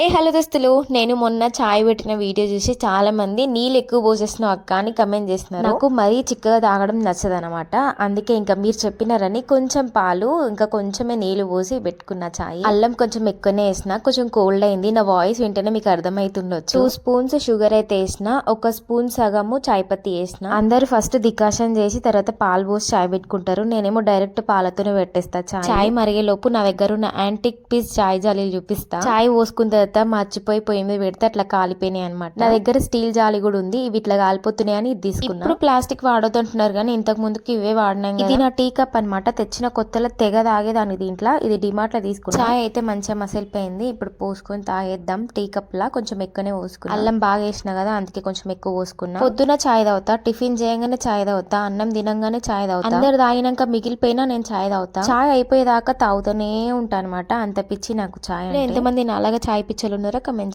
ఏ hello దోస్తులు. నేను మొన్న చాయ్ పెట్టిన వీడియో చూసి చాలా మంది నీళ్ళు ఎక్కువ పోసేస్తున్నావు అక్క అని కమెంట్ చేస్తున్నారు. నాకు మరీ చిక్కగా తాగడం నచ్చదు అనమాట అందుకే ఇంకా మీరు చెప్పినారని కొంచెం పాలు ఇంకా కొంచెమే నీళ్ళు పోసి పెట్టుకున్న చాయ్. అల్లం కొంచెం ఎక్కువనే వేసిన కొంచెం కోల్డ్ అయింది. నా వాయిస్ వింటేనే మీకు అర్థమవుతుండొచ్చు టూ స్పూన్స్ షుగర్ అయితే వేసిన ఒక స్పూన్ సగము చాయ్ పత్తి వేసిన. అందరు ఫస్ట్ డికాషన్ చేసి తర్వాత పాలు పోసి చాయ్ పెట్టుకుంటారు. నేనేమో డైరెక్ట్ పాలతోనే పెట్టేస్తా చాయ్. చాయ్ మరిగే లోపు నా దగ్గర ఉన్న యాంటిక్ పీస్ చాయ్ జాలీలు చూపిస్తా. చాయ్ పోసుకున్న తర్వాత మర్చిపోయి పొయ్యి మీద పెడితే అట్లా కాలిపోయినాయి అనమాట నా దగ్గర స్టీల్ జాలి కూడా ఉంది. ఇవి ఇట్లా కాలిపోతున్నాయి అని ఇది తీసుకున్నా. ఇప్పుడు ప్లాస్టిక్ వాడొద్దు అంటున్నారు కానీ ఇంతకు ముందుకి ఇవే వాడినాం ఇది నా టీ కప్ అనమాట తెచ్చిన కొత్తలో తెగ తాగేదాన్ని దీంట్లో. ఇది డిమార్ట్లో తీసుకున్నా. చాయ్ అయితే మంచిగా మసిలిపోయింది. ఇప్పుడు పోసుకొని తాగేద్దాం. టీ కప్ లా కొంచెం ఎక్కువనే పోసుకున్నా. అల్లం బాగా వేసిన కదా అందుకే కొంచెం ఎక్కువ పోసుకున్నా. పొద్దున చాయ్ తాగుతా. టిఫిన్ చేయగానే చాయ్ తాగుతా. అన్నం తినంగానే చాయ్ తాగుతా. అందరు తాగినాక మిగిలిపోయినా నేను చాయ్ తాగుతా. చాయ్ అయిపోయేదాకా తాగుతూనే ఉంటా అనమాట అంత పిచ్చి నాకు చాయ్ ఎంతమంది నాలాగా చాయ్ y Chalonera Camen